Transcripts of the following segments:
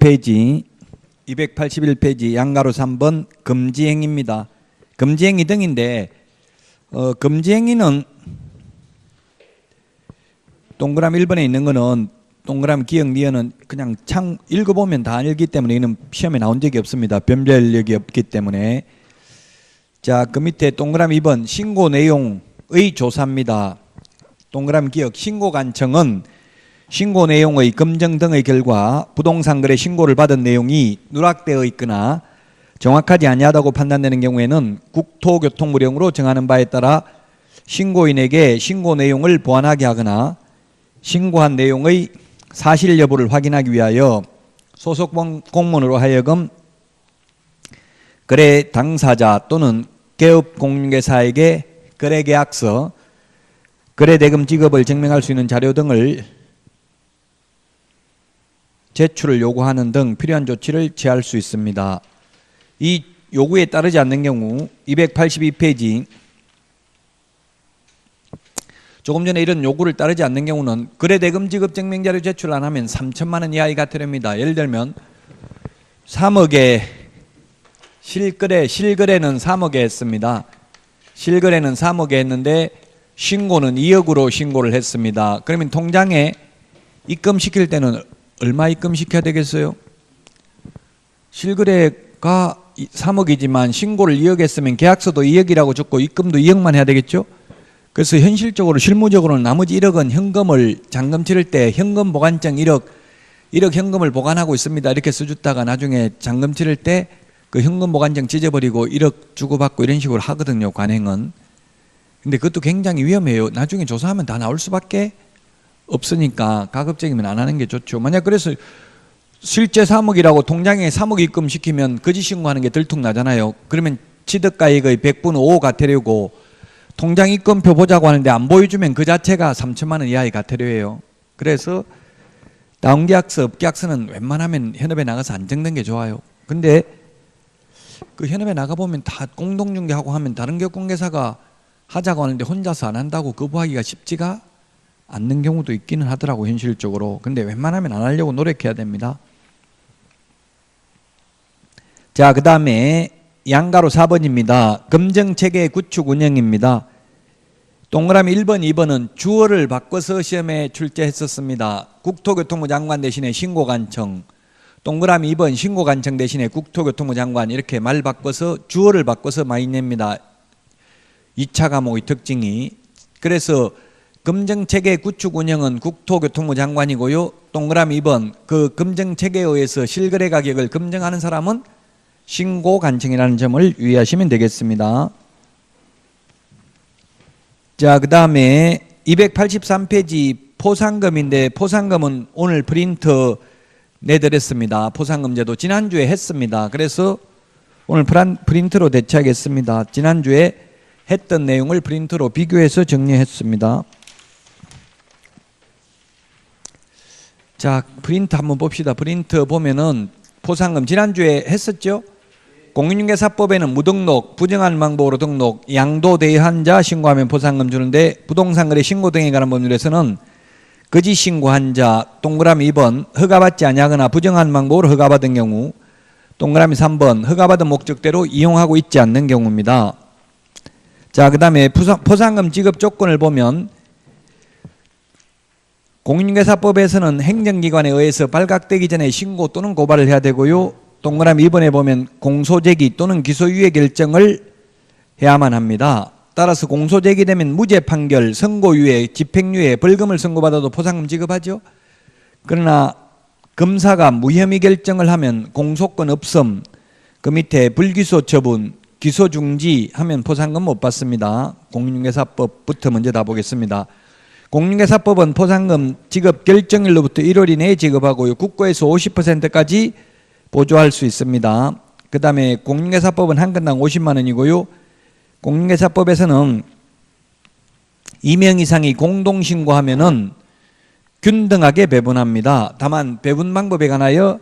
281페이지 281페이지 양가로 3번 금지행위입니다. 금지행위 등인데 어, 금지행위는 동그라미 1번에 있는 거는 동그라미 기억 니은은 그냥 창 읽어보면 다 알기 때문에 이는 시험에 나온 적이 없습니다. 변별력이 없기 때문에 자 그 밑에 동그라미 2번 신고 내용의 조사입니다. 동그라미 기억 신고 관청은 신고 내용의 검증 등의 결과 부동산 거래 신고를 받은 내용이 누락되어 있거나 정확하지 아니하다고 판단되는 경우에는 국토교통부령으로 정하는 바에 따라 신고인에게 신고 내용을 보완하게 하거나 신고한 내용의 사실 여부를 확인하기 위하여 소속 공무원으로 하여금 거래 당사자 또는 개업 공인중개사에게 거래 계약서, 거래 대금 지급을 증명할 수 있는 자료 등을 제출을 요구하는 등 필요한 조치를 취할 수 있습니다. 이 요구에 따르지 않는 경우 282페이지 조금 전에 이런 요구를 따르지 않는 경우는 거래 대금 지급 증명 자료 제출 안 하면 3천만 원 이하의 가태료입니다. 예를 들면 3억에 실거래 실거래는 3억에 했습니다. 실거래는 3억에 했는데 신고는 2억으로 신고를 했습니다. 그러면 통장에 입금시킬 때는 얼마 입금시켜야 되겠어요? 실거래가 3억이지만 신고를 2억 했으면 계약서도 2억이라고 적고 입금도 2억만 해야 되겠죠? 그래서 현실적으로 실무적으로는 나머지 1억은 현금을 잔금 치를 때 현금 보관증 1억 1억 현금을 보관하고 있습니다. 이렇게 써줬다가 나중에 잔금 치를 때 그 현금 보관증 찢어버리고 1억 주고받고 이런 식으로 하거든요. 관행은. 근데 그것도 굉장히 위험해요. 나중에 조사하면 다 나올 수밖에 없으니까 가급적이면 안 하는 게 좋죠. 만약 그래서 실제 3억이라고 통장에 3억 입금시키면 거짓 신고하는 게 들통나잖아요. 그러면 취득가액의 100분 5 가태료고 통장 입금표 보자고 하는데 안 보여주면 그 자체가 3천만 원 이하의 가태료예요. 그래서 다운계약서, 업계약서는 웬만하면 현업에 나가서 안 적는 게 좋아요. 근데 그 현업에 나가보면 다 공동중개하고 하면 다른 기업공개사가 하자고 하는데 혼자서 안 한다고 거부하기가 쉽지가 않는 경우도 있기는 하더라고 현실적으로. 근데 웬만하면 안 하려고 노력해야 됩니다. 자, 그 다음에 양가로 4번입니다. 검정체계 구축 운영입니다. 동그라미 1번, 2번은 주어를 바꿔서 시험에 출제했었습니다. 국토교통부 장관 대신에 신고관청. 동그라미 2번 신고관청 대신에 국토교통부 장관 이렇게 말 바꿔서 주어를 바꿔서 많이 냅니다. 2차 과목의 특징이. 그래서 검정체계 구축 운영은 국토교통부 장관이고요. 동그라미 2번 그 검정체계에 의해서 실거래 가격을 검증하는 사람은 신고관청이라는 점을 유의하시면 되겠습니다. 자, 그 다음에 283페이지 포상금인데 포상금은 오늘 프린트 내드렸습니다. 포상금 제도 지난주에 했습니다. 그래서 오늘 프린트로 대체하겠습니다. 지난주에 했던 내용을 프린트로 비교해서 정리했습니다. 자, 프린트 한번 봅시다. 프린트 보면은 포상금 지난주에 했었죠? 공인중개사법에는 무등록, 부정한 방법으로 등록, 양도 대한 자 신고하면 포상금 주는데 부동산 거래 신고 등에 관한 법률에서는 거짓 신고한 자 동그라미 2번 허가받지 아니하거나 부정한 방법으로 허가받은 경우 동그라미 3번 허가받은 목적대로 이용하고 있지 않는 경우입니다. 자, 그 다음에 포상금 지급 조건을 보면 공인중개사법에서는 행정기관에 의해서 발각되기 전에 신고 또는 고발을 해야 되고요. 동그라미 2번에 보면 공소제기 또는 기소유예 결정을 해야만 합니다. 따라서 공소제기되면 무죄 판결, 선고유예, 집행유예, 벌금을 선고받아도 포상금 지급하죠. 그러나 검사가 무혐의 결정을 하면 공소권 없음, 그 밑에 불기소 처분, 기소 중지 하면 포상금 못 받습니다. 공인중개사법부터 먼저 다 보겠습니다. 공인중개사법은 포상금 지급 결정일로부터 1월 이내에 지급하고요. 국고에서 50%까지 보조할 수 있습니다. 그 다음에 공인중개사법은 한 건당 50만 원이고요. 공인중개사법에서는 2명 이상이 공동신고하면은 균등하게 배분합니다. 다만 배분 방법에 관하여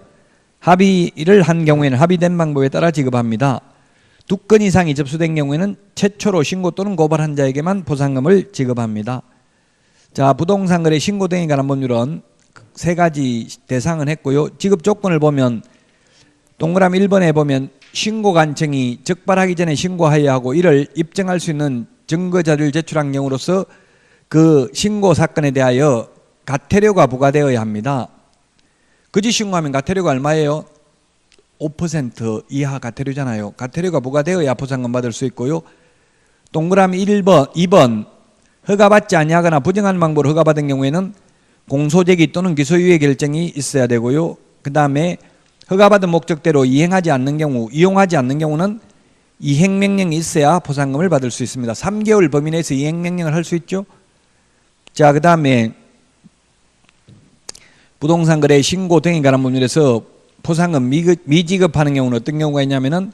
합의를 한 경우에는 합의된 방법에 따라 지급합니다. 두 건 이상이 접수된 경우에는 최초로 신고 또는 고발한 자에게만 보상금을 지급합니다. 자, 부동산 거래 신고 등에 관한 법률은 세 가지 대상은 했고요. 지급 조건을 보면 동그라미 1번에 보면 신고 간청이 적발하기 전에 신고하여야 하고 이를 입증할 수 있는 증거 자료를 제출한 경우로서 그 신고 사건에 대하여 가태료가 부과되어야 합니다. 그지 신고하면 가태료가 얼마예요? 5% 이하 가태료잖아요. 가태료가 부과되어야 포상금 받을 수 있고요. 동그라미 1번, 2번 허가받지 아니하거나 부정한 방법으로 허가받은 경우에는 공소제기 또는 기소유예 결정이 있어야 되고요. 그 다음에 허가받은 목적대로 이행하지 않는 경우, 이용하지 않는 경우는 이행명령이 있어야 보상금을 받을 수 있습니다. 3개월 범위 내에서 이행명령을 할 수 있죠. 자, 그 다음에 부동산 거래 신고 등에 관한 법률에서 포상금 미지급하는 경우는 어떤 경우가 있냐면은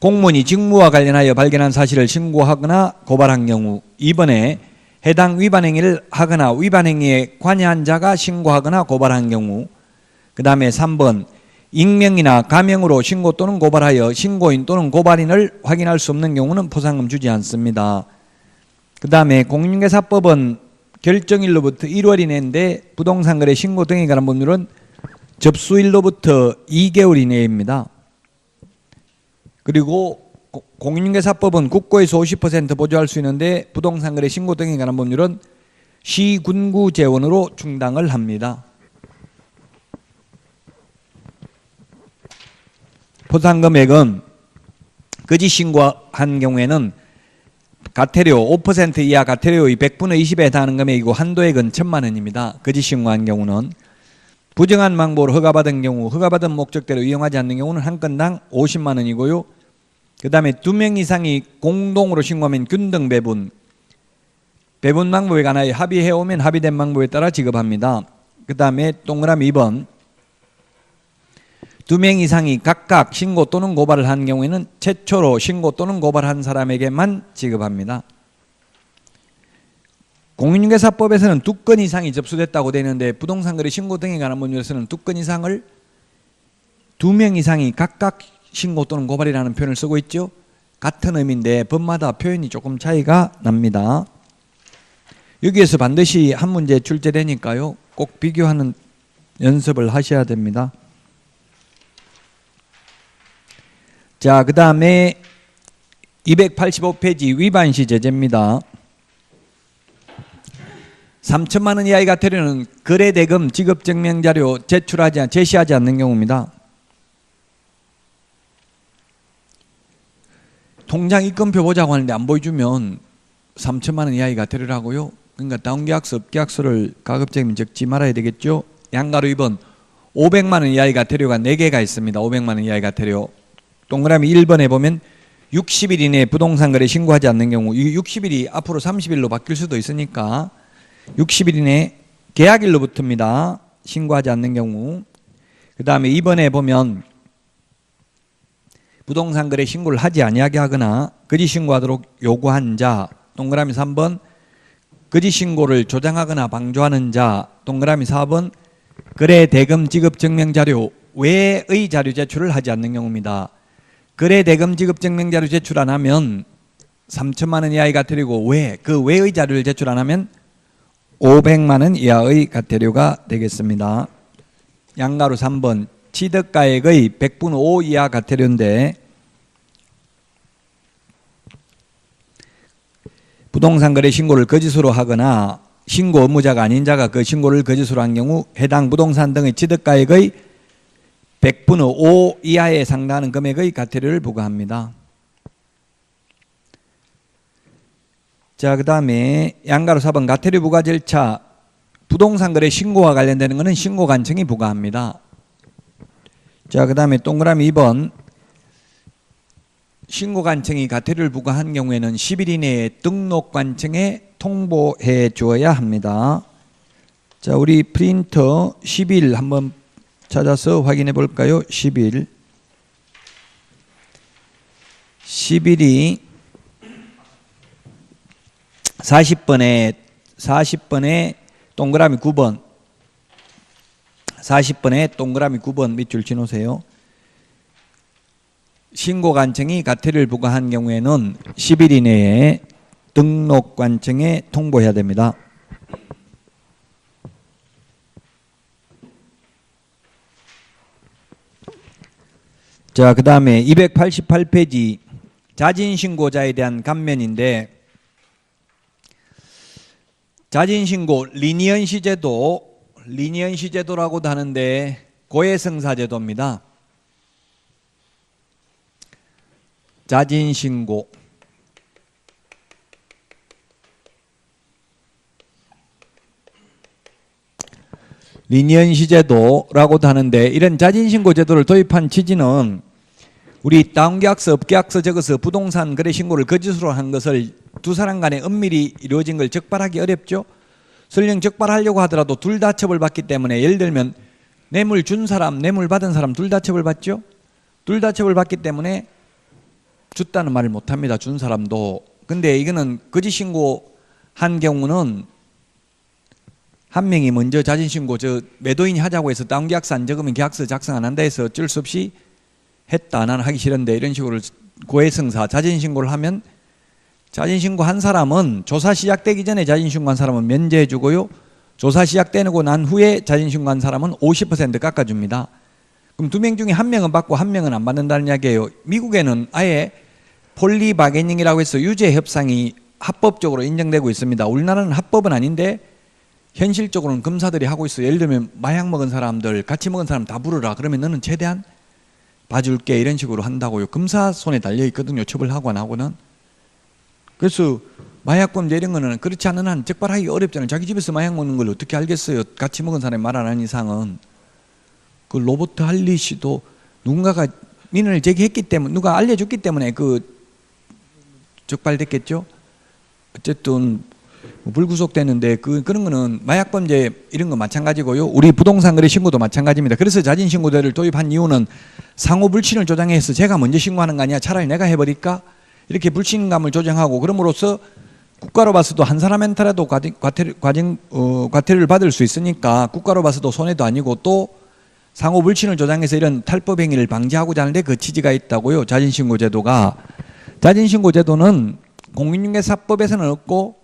공무원이 직무와 관련하여 발견한 사실을 신고하거나 고발한 경우 2번에 해당 위반 행위를 하거나 위반 행위에 관여한 자가 신고하거나 고발한 경우 그 다음에 3번 익명이나 가명으로 신고 또는 고발하여 신고인 또는 고발인을 확인할 수 없는 경우는 포상금 주지 않습니다. 그 다음에 공인중개사법은 결정일로부터 1월 이내인데 부동산 거래 신고 등에 관한 법률은 접수일로부터 2개월 이내입니다. 그리고 공인중개사법은 국고에서 50% 보조할 수 있는데 부동산 거래 신고 등에 관한 법률은 시 군구 재원으로 충당을 합니다. 포상 금액은 거짓 신고한 경우에는 가태료 5% 이하 가태료의 100분의 20에 해당하는 금액이고 한도액은 천만 원입니다. 거짓 신고한 경우는 부정한 방법으로 허가받은 경우 허가받은 목적대로 이용하지 않는 경우는 한 건당 50만 원이고요. 그 다음에 두 명 이상이 공동으로 신고하면 균등 배분 배분 방법에 관하여 합의해 오면 합의된 방법에 따라 지급합니다. 그 다음에 동그라미 2번 두 명 이상이 각각 신고 또는 고발을 한 경우에는 최초로 신고 또는 고발한 사람에게만 지급합니다. 공인중개사법에서는 두 건 이상이 접수됐다고 되는데 부동산 거래 신고 등에 관한 법률에서는 두 건 이상을 두 명 이상이 각각 신고 또는 고발이라는 표현을 쓰고 있죠. 같은 의미인데 법마다 표현이 조금 차이가 납니다. 여기에서 반드시 한 문제 출제되니까요. 꼭 비교하는 연습을 하셔야 됩니다. 자, 그 다음에 285페이지 위반시 제재입니다. 3천만 원 이하의 가태료는 거래대금 지급증명자료 제출하지 제시하지 않는 경우입니다. 통장 입금표 보자고 하는데 안 보여주면 3천만 원 이하의 가태료를 하고요. 그러니까 다운계약서, 업계약서를 가급적이면 적지 말아야 되겠죠. 양가로 2번 500만 원 이하의 가태료가 4개가 있습니다. 500만 원 이하의 가태료. 동그라미 1번에 보면 60일 이내에 부동산 거래 신고하지 않는 경우 60일이 앞으로 30일로 바뀔 수도 있으니까 60일 이내 계약일로부터입니다. 신고하지 않는 경우. 그 다음에 2번에 보면 부동산 거래 신고를 하지 아니하게 하거나 거짓 신고하도록 요구한 자 동그라미 3번 거짓 신고를 조장하거나 방조하는 자 동그라미 4번 거래 대금 지급 증명 자료 외의 자료 제출을 하지 않는 경우입니다. 거래 대금 지급 증명 자료 제출 안 하면 3천만 원 이하의 가태료고 외 그 외의 자료를 제출 안 하면 500만 원 이하의 가태료가 되겠습니다. 양가로 3번 취득가액의 100분 5 이하 가태료인데 부동산 거래 신고를 거짓으로 하거나 신고 업무자가 아닌 자가 그 신고를 거짓으로 한 경우 해당 부동산 등의 취득가액의 100분의 5 이하에 상당하는 금액의 가태료를 부과합니다. 자, 그 다음에 양가로 4번 가태료 부과 절차 부동산 거래 신고와 관련되는 것은 신고 관청이 부과합니다. 자, 그 다음에 동그라미 2번 신고 관청이 가태료를 부과한 경우에는 10일 이내에 등록 관청에 통보해 주어야 합니다. 자, 우리 프린터 10일 한번 찾아서 확인해 볼까요? 10일. 10일이 40번에 40번에 동그라미 9번 40번에 동그라미 9번 밑줄 지놓으세요. 신고 관청이 가태를 부과한 경우에는 10일 이내에 등록 관청에 통보해야 됩니다. 자, 그 다음에 288페이지 자진신고자에 대한 감면인데 자진신고 리니언시 제도 리니언시 제도라고도 하는데 고해성사 제도입니다. 자진신고 리니언시 제도라고도 하는데 이런 자진신고 제도를 도입한 취지는 우리 다운계약서, 업계약서 적어서 부동산 거래 신고를 거짓으로 한 것을 두 사람 간에 은밀히 이루어진 걸 적발하기 어렵죠. 설령 적발하려고 하더라도 둘 다 처벌받기 때문에 예를 들면 뇌물 준 사람, 뇌물 받은 사람 둘 다 처벌받죠. 둘 다 처벌받기 때문에 줬다는 말을 못합니다. 준 사람도. 근데 이거는 거짓 신고한 경우는 한 명이 먼저 자진신고 저 매도인이 하자고 해서 다운 계약서 안 적으면 계약서 작성 안 한다 해서 어쩔 수 없이 했다 나는 하기 싫은데 이런 식으로 고해성사 자진신고를 하면 자진신고 한 사람은 조사 시작되기 전에 자진신고 한 사람은 면제해 주고요. 조사 시작되고 난 후에 자진신고 한 사람은 50% 깎아줍니다. 그럼 두 명 중에 한 명은 받고 한 명은 안 받는다는 이야기예요. 미국에는 아예 폴리 바게닝이라고 해서 유죄 협상이 합법적으로 인정되고 있습니다. 우리나라는 합법은 아닌데 현실적으로는 검사들이 하고 있어요. 예를 들면 마약 먹은 사람들 같이 먹은 사람 다 부르라. 그러면 너는 최대한 봐줄게. 이런 식으로 한다고요. 검사 손에 달려 있거든요. 처벌하고 안 하고는. 그래서 마약범죄 이런 거는 그렇지 않은 한 적발하기 어렵잖아요. 자기 집에서 마약 먹는 걸 어떻게 알겠어요. 같이 먹은 사람이 말 안 하는 이상은. 그 로버트 할리 씨도 누군가가 민원을 제기했기 때문에 누가 알려줬기 때문에 그 적발됐겠죠. 어쨌든 뭐 불구속됐는데 그 그런 거는 마약범죄 이런 거 마찬가지고요. 우리 부동산 거래 신고도 마찬가지입니다. 그래서 자진 신고제를 도입한 이유는 상호 불신을 조장해서 제가 먼저 신고하는 거 아니야. 차라리 내가 해버릴까? 이렇게 불신감을 조장하고 그럼으로써 국가로 봐서도 한 사람한테라도 과태료, 과정, 어, 과태료를 받을 수 있으니까 국가로 봐서도 손해도 아니고 또 상호 불신을 조장해서 이런 탈법 행위를 방지하고자 하는데 그 취지가 있다고요. 자진신고 제도가 자진신고 제도는 공인중개사법에서는 없고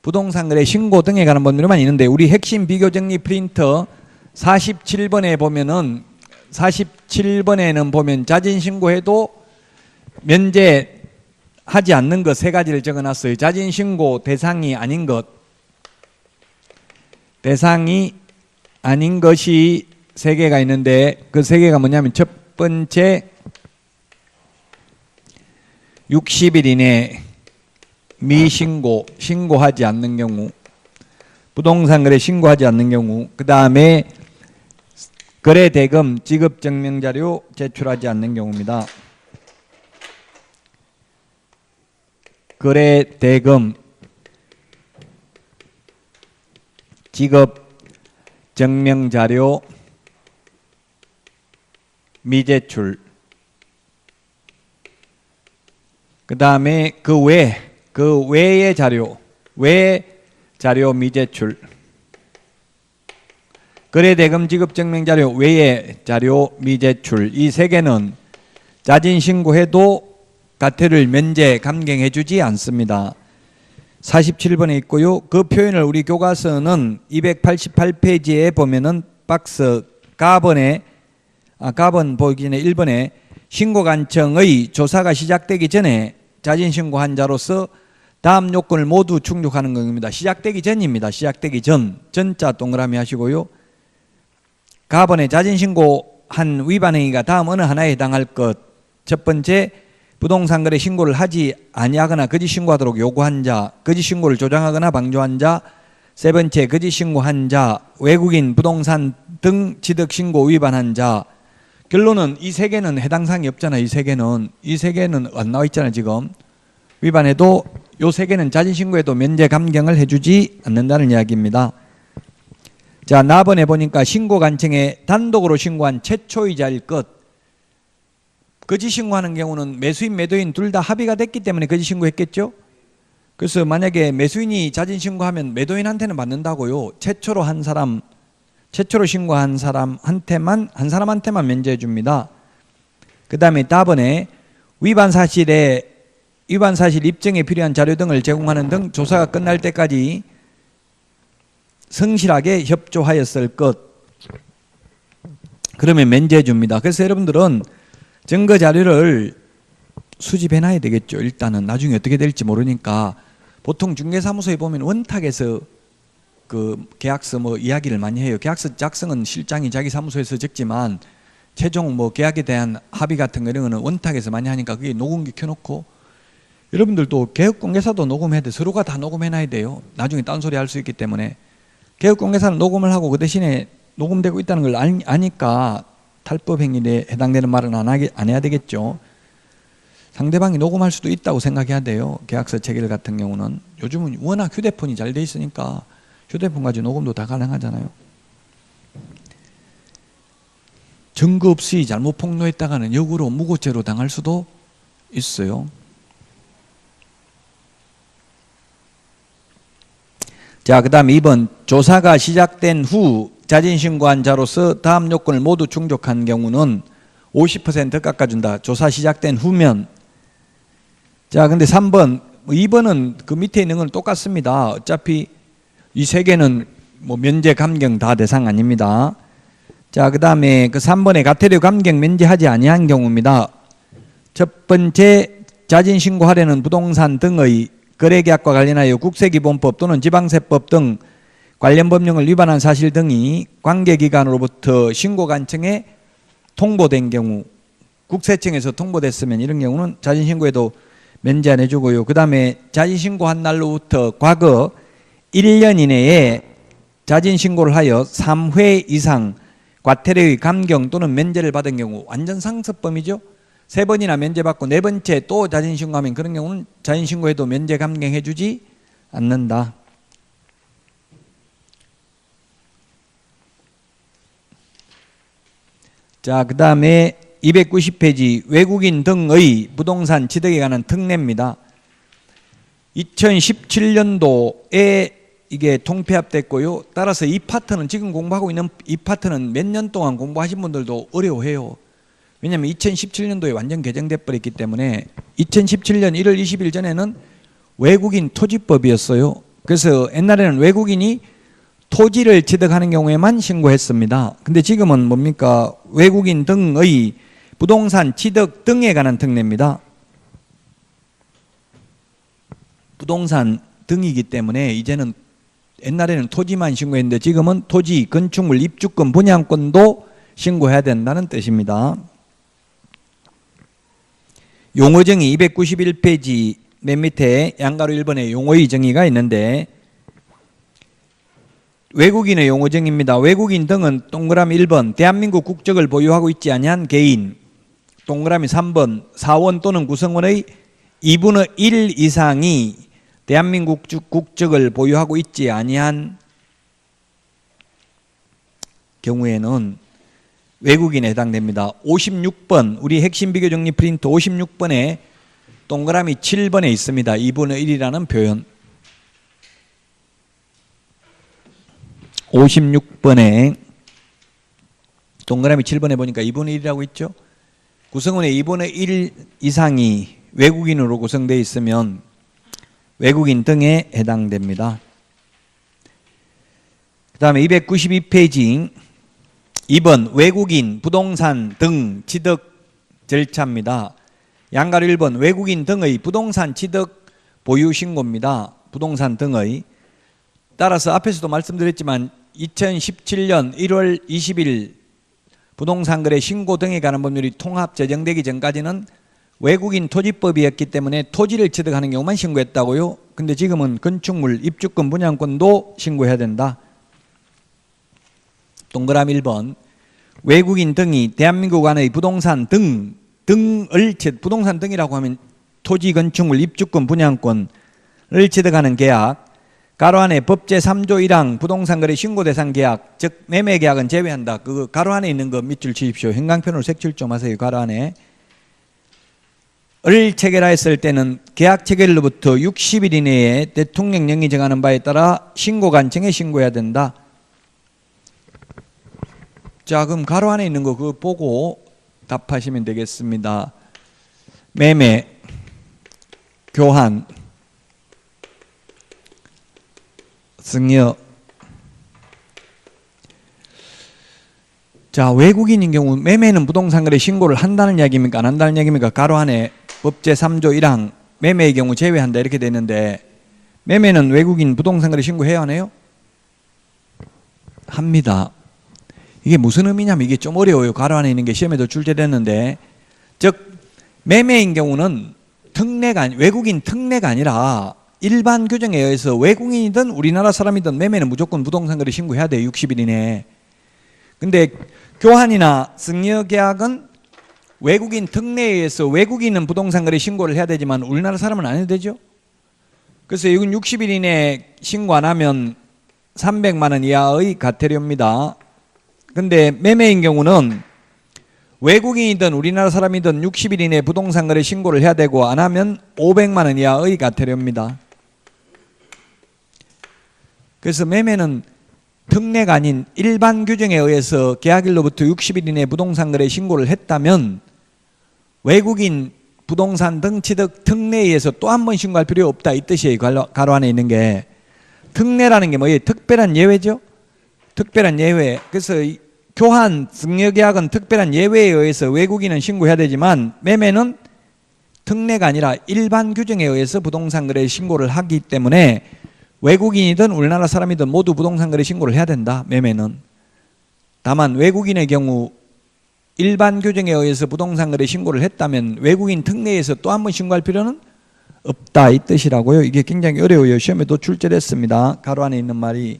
부동산 거래 신고 등에 관한 법률만 있는데 우리 핵심 비교 정리 프린터 47번에 보면은 47번에는 보면 자진 신고해도 면제 하지 않는 것 세 가지를 적어놨어요. 자진 신고 대상이 아닌 것, 대상이 아닌 것이 세 개가 있는데 그 세 개가 뭐냐면 첫 번째 60일 이내 미신고, 신고하지 않는 경우, 부동산 거래 신고하지 않는 경우, 그 다음에 거래 대금 지급 증명 자료 제출하지 않는 경우입니다. 거래 대금 지급 증명 자료 미제출. 그 다음에 그 외, 그 외의 자료, 외 자료 미제출. 거래 대금 지급 증명 자료 외의 자료 미제출. 이 세 개는 자진 신고해도 가태를 면제 감경해 주지 않습니다. 47번에 있고요. 그 표현을 우리 교과서는 288페이지에 보면은 박스 가번에 아 가번 보기 전에 1번에 신고관청의 조사가 시작되기 전에 자진 신고한 자로서 다음 요건을 모두 충족하는 겁니다. 시작되기 전입니다. 시작되기 전. 전자 동그라미 하시고요. 가번에 자진 신고한 위반 행위가 다음 어느 하나에 해당할 것. 첫 번째, 부동산 거래 신고를 하지 아니하거나 거짓 신고하도록 요구한 자, 거짓 신고를 조장하거나 방조한 자, 세 번째, 거짓 신고한 자, 외국인 부동산 등 취득 신고 위반한 자. 결론은 이 세 개는 해당 사항이 없잖아요. 이세 개는 이 세 개는 안 나와 있잖아요. 지금 위반해도 요 세 개는 자진 신고에도 면제 감경을 해주지 않는다는 이야기입니다. 자, 나번에 보니까 신고 간청에 단독으로 신고한 최초이자일 것. 거짓 신고하는 경우는 매수인, 매도인 둘 다 합의가 됐기 때문에 거짓 신고했겠죠? 그래서 만약에 매수인이 자진 신고하면 매도인한테는 받는다고요. 최초로 한 사람, 최초로 신고한 사람한테만, 한 사람한테만 면제해 줍니다. 그 다음에 다번에 위반 사실에, 위반 사실 입증에 필요한 자료 등을 제공하는 등 조사가 끝날 때까지 성실하게 협조하였을 것. 그러면 면제해 줍니다. 그래서 여러분들은 증거 자료를 수집해 놔야 되겠죠. 일단은 나중에 어떻게 될지 모르니까 보통 중개사무소에 보면 원탁에서 그 계약서 뭐 이야기를 많이 해요. 계약서 작성은 실장이 자기 사무소에서 적지만 최종 뭐 계약에 대한 합의 같은 거 이런 거는 원탁에서 많이 하니까 그게 녹음기 켜놓고 여러분들도 개혁공개사도 녹음해야 돼. 서로가 다 녹음해놔야 돼요. 나중에 딴소리 할 수 있기 때문에 개혁공개사는 녹음을 하고 그 대신에 녹음되고 있다는 걸 알- 아니까 탈법 행위에 해당되는 말은 안, 하게, 안 해야 되겠죠. 상대방이 녹음할 수도 있다고 생각해야 돼요. 계약서 체결 같은 경우는 요즘은 워낙 휴대폰이 잘 돼 있으니까 휴대폰 가지고 녹음도 다 가능하잖아요. 증거 없이 잘못 폭로했다가는 역으로 무고죄로 당할 수도 있어요. 자, 그 다음 2번. 조사가 시작된 후 자진신고한 자로서 다음 요건을 모두 충족한 경우는 50% 깎아준다. 조사 시작된 후면. 자, 근데 3번. 2번은 그 밑에 있는 건 똑같습니다. 어차피 이 세 개는 뭐 면제 감경 다 대상 아닙니다. 자, 그 다음에 그 3번에 가태료 감경 면제하지 아니한 경우입니다. 첫 번째 자진 신고하려는 부동산 등의 거래계약과 관련하여 국세기본법 또는 지방세법 등 관련 법령을 위반한 사실 등이 관계기관으로부터 신고관청에 통보된 경우 국세청에서 통보됐으면 이런 경우는 자진신고에도 면제 안 해주고요. 그 다음에 자진신고한 날로부터 과거 1년 이내에 자진신고를 하여 3회 이상 과태료의 감경 또는 면제를 받은 경우 완전 상습범이죠. 세 번이나 면제받고 네 번째 또 자진신고하면 그런 경우는 자진신고해도 면제 감경해주지 않는다. 자, 그 다음에 290페이지 외국인 등의 부동산 취득에 관한 특례입니다. 2017년도에 이게 통폐합됐고요. 따라서 이 파트는 지금 공부하고 있는 이 파트는 몇 년 동안 공부하신 분들도 어려워해요. 왜냐하면 2017년도에 완전 개정돼 버렸기 때문에 2017년 1월 20일 전에는 외국인 토지법이었어요. 그래서 옛날에는 외국인이 토지를 취득하는 경우에만 신고했습니다. 근데 지금은 뭡니까? 외국인 등의 부동산 취득 등에 관한 특례입니다. 부동산 등이기 때문에 이제는 옛날에는 토지만 신고했는데 지금은 토지, 건축물, 입주권, 분양권도 신고해야 된다는 뜻입니다. 용어정의 291페이지 맨 밑에 양가로 1번에 용어의 정의가 있는데 외국인의 용어정의입니다. 외국인 등은 동그라미 1번 대한민국 국적을 보유하고 있지 아니한 개인 동그라미 3번 사원 또는 구성원의 2분의 1 이상이 대한민국 국적을 보유하고 있지 아니한 경우에는 외국인에 해당됩니다. 56번 우리 핵심 비교 정리 프린트 56번에 동그라미 7번에 있습니다. 2분의 1이라는 표현 56번에 동그라미 7번에 보니까 2분의 1이라고 있죠. 구성원의 2분의 1 이상이 외국인으로 구성되어 있으면 외국인 등에 해당됩니다. 그 다음에 292페이지 2번 외국인 부동산 등 취득 절차입니다. 양가로 1번 외국인 등의 부동산 취득 보유 신고입니다. 부동산 등의 따라서 앞에서도 말씀드렸지만 2017년 1월 20일 부동산 거래 신고 등에 관한 법률이 통합 제정되기 전까지는 외국인 토지법이었기 때문에 토지를 취득하는 경우만 신고했다고요. 근데 지금은 건축물, 입주권, 분양권도 신고해야 된다. 동그라미 1번 외국인 등이 대한민국 안의 부동산 등 등을 부동산 등이라고 하면 토지, 건축물, 입주권, 분양권을 취득하는 계약 가로 안에 법제 3조 1항 부동산 거래 신고 대상 계약 즉 매매 계약은 제외한다. 그 가로 안에 있는 거 밑줄 치십시오. 행강편으로 색칠 좀 하세요. 가로 안에 을 체결하였을 때는 계약 체결로부터 60일 이내에 대통령령이 정하는 바에 따라 신고관청에 신고해야 된다. 자, 그럼 가로 안에 있는 거 그거 보고 답하시면 되겠습니다. 매매, 교환, 승여, 자, 외국인인 경우 매매는 부동산 거래 신고를 한다는 이야기입니까? 안 한다는 이야기입니까? 가로 안에 법제 3조 1항 매매의 경우 제외한다 이렇게 돼 있는데 매매는 외국인 부동산 거래 신고해야 하네요? 합니다. 이게 무슨 의미냐면 이게 좀 어려워요. 가로 안에 있는 게 시험에도 출제됐는데 즉 매매인 경우는 특례가 외국인 특례가 아니라 일반 규정에 의해서 외국인이든 우리나라 사람이든 매매는 무조건 부동산 거래 신고해야 돼요. 60일 이내에. 근데 교환이나 승려 계약은 외국인 특례에 의해서 외국인은 부동산 거래 신고를 해야 되지만 우리나라 사람은 안 해도 되죠. 그래서 이건 60일 이내에 신고 안 하면 300만 원 이하의 가태료입니다. 근데 매매인 경우는 외국인이든 우리나라 사람이든 60일 이내에 부동산 거래 신고를 해야 되고 안 하면 500만 원 이하의 가태료입니다. 그래서 매매는 특례가 아닌 일반 규정에 의해서 계약일로부터 60일 이내에 부동산 거래 신고를 했다면 외국인 부동산 등 취득 특례에 의해서 또 한 번 신고할 필요 없다 이 뜻이에요. 가로, 가로 안에 있는 게 특례라는 게 뭐예요? 특별한 예외죠. 특별한 예외. 그래서 이 교환 승려계약은 특별한 예외에 의해서 외국인은 신고해야 되지만 매매는 특례가 아니라 일반 규정에 의해서 부동산 거래 신고를 하기 때문에 외국인이든 우리나라 사람이든 모두 부동산 거래 신고를 해야 된다. 매매는. 다만 외국인의 경우 일반 규정에 의해서 부동산 거래 신고를 했다면 외국인 특례에서 또 한 번 신고할 필요는 없다 이 뜻이라고요. 이게 굉장히 어려워요. 시험에도 출제됐습니다. 가로 안에 있는 말이.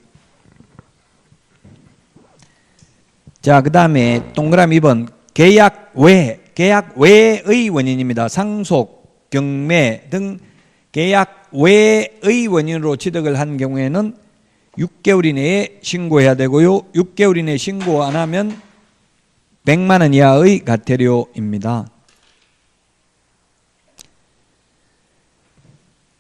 자, 그 다음에 동그라미 2번 계약 외, 계약 외의 원인입니다. 상속, 경매 등 계약 외의 원인으로 취득을 한 경우에는 6개월 이내에 신고해야 되고요. 6개월 이내에 신고 안 하면 100만 원 이하의 가태료입니다.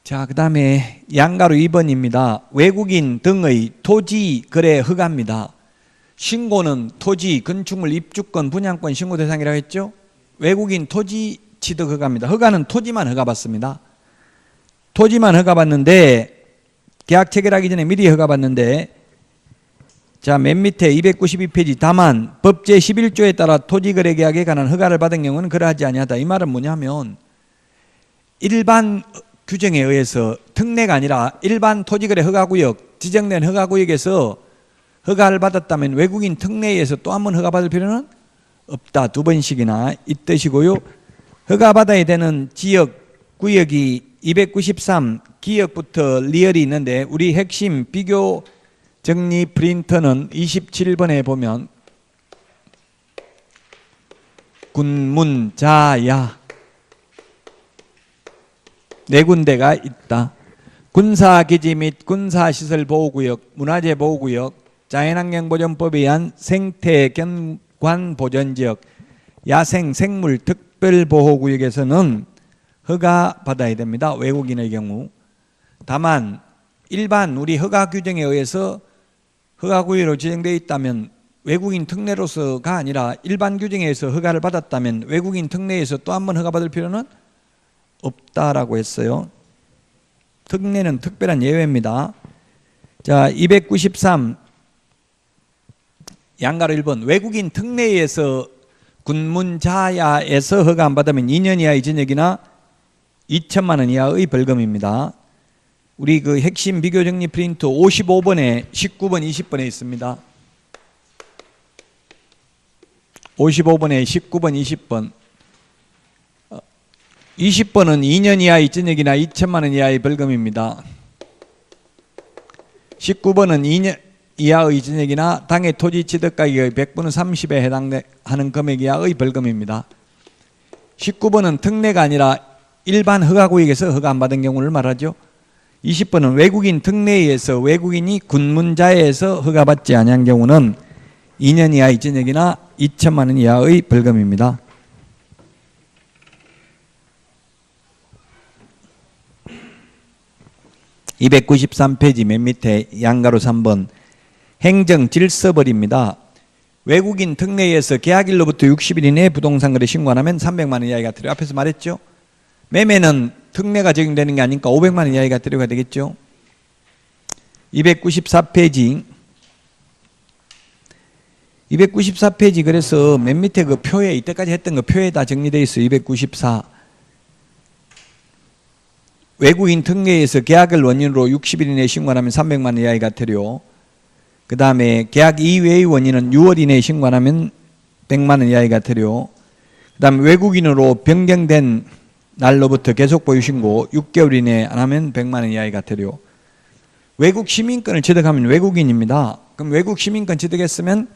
자, 그 다음에 양가로 2번입니다. 외국인 등의 토지 거래 허가입니다. 신고는 토지, 건축물, 입주권, 분양권 신고 대상이라고 했죠? 외국인 토지 취득 허가입니다. 허가는 토지만 허가 받습니다. 토지만 허가 받는데 계약 체결하기 전에 미리 허가 받는데 자, 맨 밑에 292페이지 다만 법 제11조에 따라 토지거래 계약에 관한 허가를 받은 경우는 그러하지 아니하다. 이 말은 뭐냐면 일반 규정에 의해서 특례가 아니라 일반 토지거래 허가구역 지정된 허가구역에서 허가를 받았다면 외국인 특례에 의해서 또 한 번 허가받을 필요는 없다. 두 번씩이나 이 뜻이고요. 허가받아야 되는 지역 구역이 293 기역부터 리얼이 있는데 우리 핵심 비교 정리 프린터는 27번에 보면 군문자야 네 군데가 있다. 군사기지 및 군사시설 보호구역, 문화재 보호구역, 자연환경보전법에 의한 생태견관보전지역, 야생 생물 특별 보호구역에서는 허가 받아야 됩니다. 외국인의 경우. 다만 일반 우리 허가 규정에 의해서 허가 구역으로 지정되어 있다면 외국인 특례로서가 아니라 일반 규정에 의해서 허가를 받았다면 외국인 특례에서 또 한 번 허가받을 필요는 없다라고 했어요. 특례는 특별한 예외입니다. 자, 293 양가로 1번 외국인 특례에서 군문자야에서 허가 안 받으면 2년 이하의 징역이나 2천만 원 이하의 벌금입니다. 우리 그 핵심 비교 정리 프린트 55번에 19번 20번에 있습니다. 55번에 19번 20번 20번은 2년 이하의 징역이나 2천만 원 이하의 벌금입니다. 19번은 2년 이하의 징역이나 당해 토지 취득 가격의 100분의 30에 해당하는 금액 이하의 벌금입니다. 19번은 특례가 아니라 일반 허가구역에서 허가 안 받은 경우를 말하죠. 20번은 외국인 특례에 의해서 외국인이 군문자에서 허가받지 아니한 경우는 2년 이하의 징역이나 2천만 원 이하의 벌금입니다. (293페이지) 맨 밑에 양가로 3번 행정 질서벌입니다. 외국인 특례에서 계약일로부터 60일 이내에 부동산 거래 신고 안 하면 300만 원 이하가 들어 앞에서 말했죠. 매매는 특례가 적용되는 게 아니니까 500만 원 이하가 들어가 되겠죠. 294페이지 294페이지 그래서 맨 밑에 그 표에 이때까지 했던 그 표에 다 정리되어 있어요. 294. 외국인 특례에서 계약을 원인으로 60일 이내에 신고하면 300만 원 이하의 과태료. 그 다음에 계약 이외의 원인은 6월 이내에 신고하면 100만 원 이하의 과태료. 그 다음에 외국인으로 변경된 날로부터 계속 보유 신고 6개월 이내에 안 하면 100만 원 이하의 과태료. 외국 시민권을 취득하면 외국인입니다. 그럼 외국 시민권 취득했으면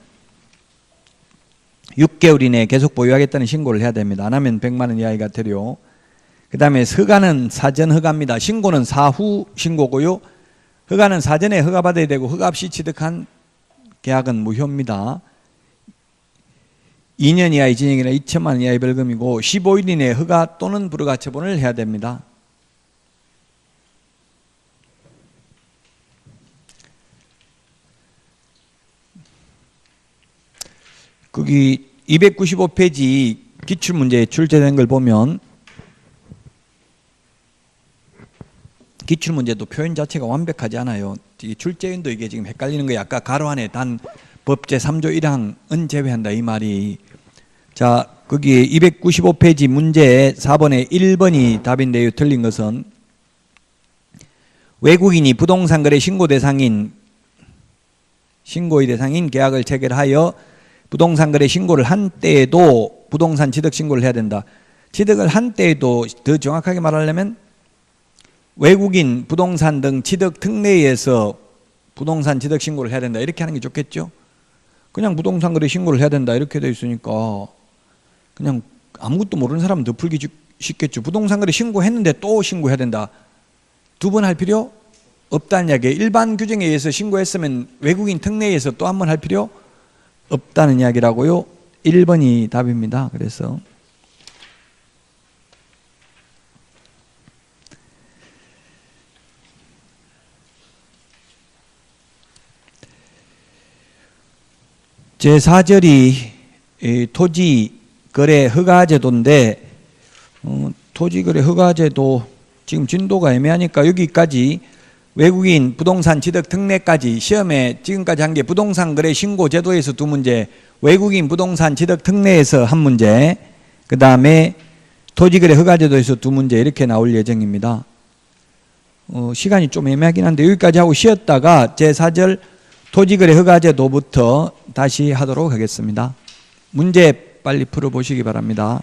6개월 이내에 계속 보유하겠다는 신고를 해야 됩니다. 안 하면 100만 원 이하의 과태료. 그 다음에 허가는 사전 허가입니다. 신고는 사후 신고고요. 허가는 사전에 허가 받아야 되고 허가 없이 취득한 계약은 무효입니다. 2년 이하의 징역이나 2천만 원 이하의 벌금이고 15일 이내에 허가 또는 불허가 처분을 해야 됩니다. 거기 295페이지 기출문제에 출제된 걸 보면 기출문제도 표현 자체가 완벽하지 않아요. 이 출제인도 이게 지금 헷갈리는 거예요. 아까 가로 안에 단 법제 3조 1항은 제외한다 이 말이. 자, 거기 295페이지 문제 4번에 1번이 답인데요. 틀린 것은 외국인이 부동산 거래 신고 대상인 신고의 대상인 계약을 체결하여 부동산 거래 신고를 한 때에도 부동산 취득 신고를 해야 된다. 취득을 한 때에도 더 정확하게 말하려면 외국인 부동산 등 취득 특례에서 부동산 취득 신고를 해야 된다. 이렇게 하는 게 좋겠죠? 그냥 부동산 거래 신고를 해야 된다. 이렇게 돼 있으니까 그냥 아무것도 모르는 사람은 더 풀기 주- 쉽겠죠. 부동산 거래 신고했는데 또 신고해야 된다. 두 번 할 필요 없다는 이야기예요. 일반 규정에 의해서 신고했으면 외국인 특례에서 또 한 번 할 필요 없다는 이야기라고요. 1번이 답입니다. 그래서 제4절이 토지 거래 허가 제도인데 어, 토지 거래 허가 제도 지금 진도가 애매하니까 여기까지 외국인 부동산 취득 특례까지 시험에 지금까지 한 게 부동산 거래 신고 제도에서 두 문제, 외국인 부동산 취득 특례에서 한 문제, 그 다음에 토지 거래 허가 제도에서 두 문제 이렇게 나올 예정입니다. 어, 시간이 좀 애매하긴 한데 여기까지 하고 쉬었다가 제 4절 토지 거래 허가 제도부터 다시 하도록 하겠습니다. 문제 빨리 풀어 보시기 바랍니다.